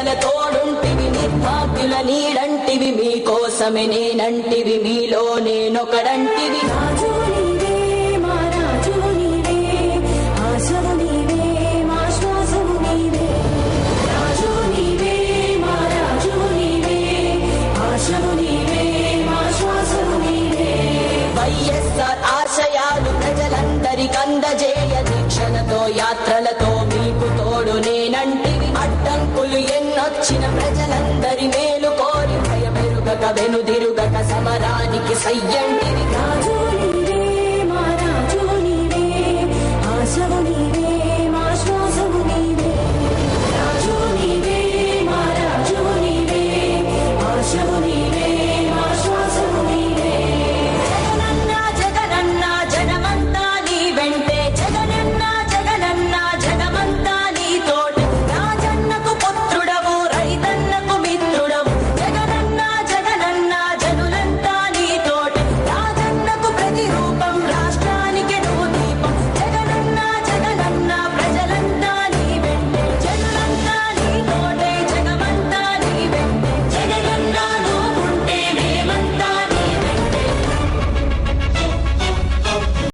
నిరుపేదల తోడుంటివి నిర్భాగ్యుల నీడంటివి మీకోసమే నేనంటివి మీలో నేనొకడంటివి. రాజు వైఎస్ఆర్ ఆశయాలు ప్రజలందరికందజేయ దీక్షలతో యాత్రలతో వచ్చిన ప్రజలందరి మేలు కోరి భయమెరుగక వెనుదిరుగక సమరానికి సయ్యంటివి రాజు